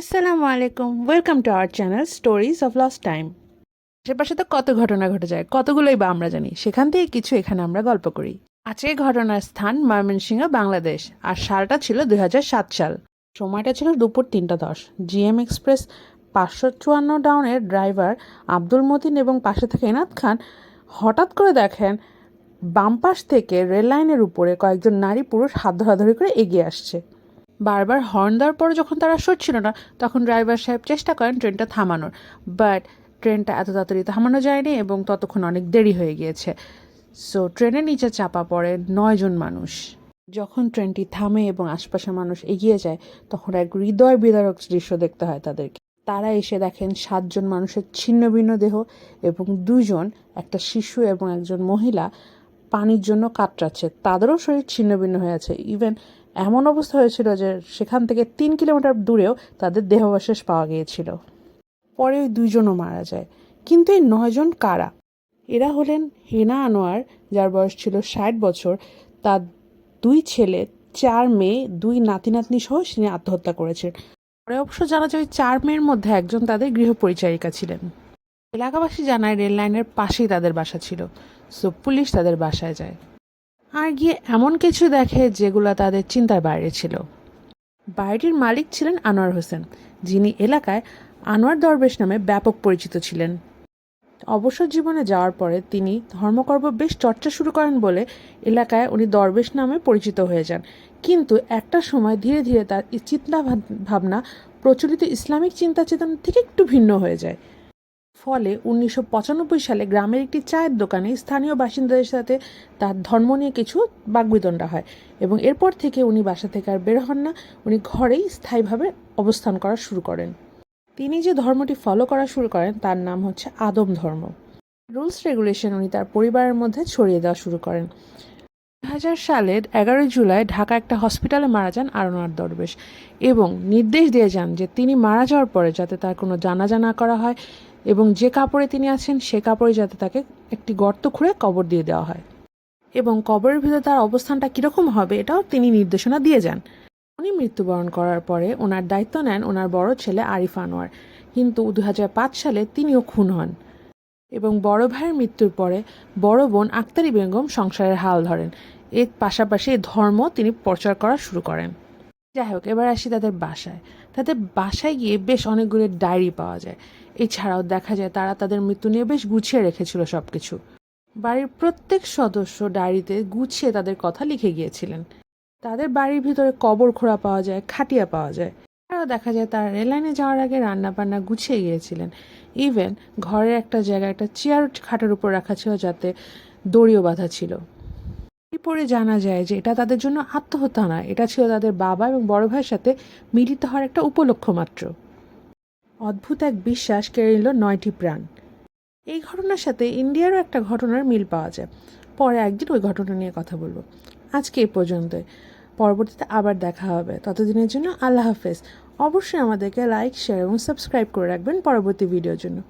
আসসালামু আলাইকুম। Welcome to our channel stories of lost time আশেপাশে তো কত ঘটনা ঘটে যায়, কতগুলোই বা আমরা জানি, সেখান থেকে কিছু এখানে আমরা গল্প করি। আজকের ঘটনার স্থান ময়মনসিংহ, বাংলাদেশ, আর সালটা ছিল দুই হাজার সাত সাল। সময়টা ছিল দুপুর তিনটা দশ। জিএম এক্সপ্রেস পাঁচশো চুয়ান্ন ডাউনের ড্রাইভার আব্দুল মতিন এবং পাশে থেকে এনাদ খান হঠাৎ করে দেখেন, বাম পাশ থেকে রেল লাইনের উপরে কয়েকজন নারী পুরুষ হাত ধরাধরি করে এগিয়ে আসছে। বারবার হর্ন দেওয়ার পরে যখন তারা সরছিল না, তখন ড্রাইভার সাহেব চেষ্টা করেন ট্রেনটা থামানোর। বাট ট্রেনটা এত তাড়াতাড়ি থামানো যায়নি এবং ততক্ষণ অনেক দেরি হয়ে গিয়েছে। সো ট্রেনের নিচে চাপা পড়ে নয়জন মানুষ। যখন ট্রেনটি থামে এবং আশপাশের মানুষ এগিয়ে যায়, তখন এক হৃদয় বিদারক দৃশ্য দেখতে হয় তাদেরকে। তারা এসে দেখেন সাতজন মানুষের ছিন্ন ভিন্ন দেহ এবং দুজন, একটা শিশু এবং একজন মহিলা, পানির জন্য কাতরাচ্ছে। তাদেরও শরীর ছিন্ন ভিন্ন হয়ে আছে। ইভেন এমন অবস্থা হয়েছিল যে সেখান থেকে তিন কিলোমিটার দূরেও তাদের দেহাবশেষ পাওয়া গিয়েছিল। পরে ওই দুইজনও মারা যায়। কিন্তু এই নয়জন কারা? এরা হলেন হেনা আনোয়ার, যার বয়স ছিল ষাট বছর, তার দুই ছেলে, চার মেয়ে, দুই নাতি নাতনি সহ তিনি আত্মহত্যা করেছেন। পরে অবশ্য জানা যায় ওই চার মেয়ের মধ্যে একজন তাদের গৃহপরিচারিকা ছিলেন। এলাকাবাসী জানায় রেল লাইনের পাশেই তাদের বাসা ছিল, সো পুলিশ তাদের বাসায় যায়। আর গিয়ে এমন কিছু দেখে যেগুলো তাদের চিন্তার বাইরে ছিল। বাড়িটির মালিক ছিলেন আনোয়ার হোসেন, যিনি এলাকায় আনোয়ার দরবেশ নামে ব্যাপক পরিচিত ছিলেন। অবসর জীবনে যাওয়ার পরে তিনি ধর্মকর্ম বেশ চর্চা শুরু করেন বলে এলাকায় উনি দরবেশ নামে পরিচিত হয়ে যান। কিন্তু একটা সময় ধীরে ধীরে তার চিন্তা ভাব- ভাবনা প্রচলিত ইসলামিক চিন্তা চেতনা থেকে একটু ভিন্ন হয়ে যায়। ফলে উনিশশো পঁচানব্বই সালে গ্রামের একটি চায়ের দোকানে স্থানীয় বাসিন্দাদের সাথে তার ধর্ম নিয়ে কিছু বাগবিতণ্ডা হয় এবং এরপর থেকে উনি বাসা থেকে আর বের হন না। উনি ঘরেই স্থায়ীভাবে অবস্থান করা শুরু করেন। তিনি যে ধর্মটি ফলো করা শুরু করেন, তার নাম হচ্ছে আদম ধর্ম। রুলস রেগুলেশন উনি তার পরিবারের মধ্যে ছড়িয়ে দেওয়া শুরু করেন। দু হাজার সালের এগারোই জুলাই ঢাকা একটা হসপিটালে মারা যান আরোনার দরবেশ এবং নির্দেশ দিয়ে যান যে তিনি মারা যাওয়ার পরে যাতে তার কোনো জানাজা না করা হয়। এবং যে কাপড়ে তিনি আছেন, সে কাপড়ে যাতে তাকে একটি গর্ত খুঁড়ে কবর দিয়ে দেওয়া হয়। এবং কবরের ভিতরে তার অবস্থানটা কীরকম হবে, এটাও তিনি নির্দেশনা দিয়ে যান। উনি মৃত্যুবরণ করার পরে ওনার দায়িত্ব নেন ওনার বড় ছেলে আরিফ আনোয়ার। কিন্তু দু হাজার পাঁচ সালে তিনিও খুন হন এবং বড় ভাইয়ের মৃত্যুর পরে বড় বোন আক্তারি বেগম সংসারের হাল ধরেন। এর পাশাপাশি ধর্ম তিনি প্রচার করা শুরু করেন। যাই হোক এবার আসি তাদের বাসায়। তাদের বাসায় গিয়ে বেশ অনেকগুলো ডায়েরি পাওয়া যায়। এছাড়াও দেখা যায় তারা তাদের মৃত্যু নিয়ে বেশ গুছিয়ে রেখেছিল সব কিছু বাড়ির প্রত্যেক সদস্য ডায়েরিতে গুছিয়ে তাদের কথা লিখে গিয়েছিলেন। তাদের বাড়ির ভিতরে কবর খোঁড়া পাওয়া যায়, খাটিয়া পাওয়া যায়। আরও দেখা যায় তারা রেললাইনে যাওয়ার আগে রান্না বান্না গুছিয়ে গিয়েছিলেন। ইভেন ঘরের একটা জায়গায় একটা চেয়ার খাটের উপর রাখা ছিল যাতে দড়িও বাঁধা ছিল। পরে জানা যায় যে এটা তাদের জন্য আত্মহত্যা নয়। এটা ছিল তাদের বাবা এবং বড় ভাইয়ের সাথে মিলিত হওয়ার একটা উপলক্ষ মাত্র। অদ্ভুত এক বিশ্বাস কেড়ে নিল নয়টি প্রাণ। এই ঘটনার সাথে ইন্ডিয়ারও একটা ঘটনার মিল পাওয়া যায়। পরে একদিন ওই ঘটনা নিয়ে কথা বলব। আজকে এ পর্যন্তই। পরবর্তীতে আবার দেখা হবে। ততদিনের জন্য আল্লাহ হাফেজ। অবশ্যই আমাদেরকে লাইক শেয়ার এবং সাবস্ক্রাইব করে রাখবেন পরবর্তী ভিডিওর জন্য।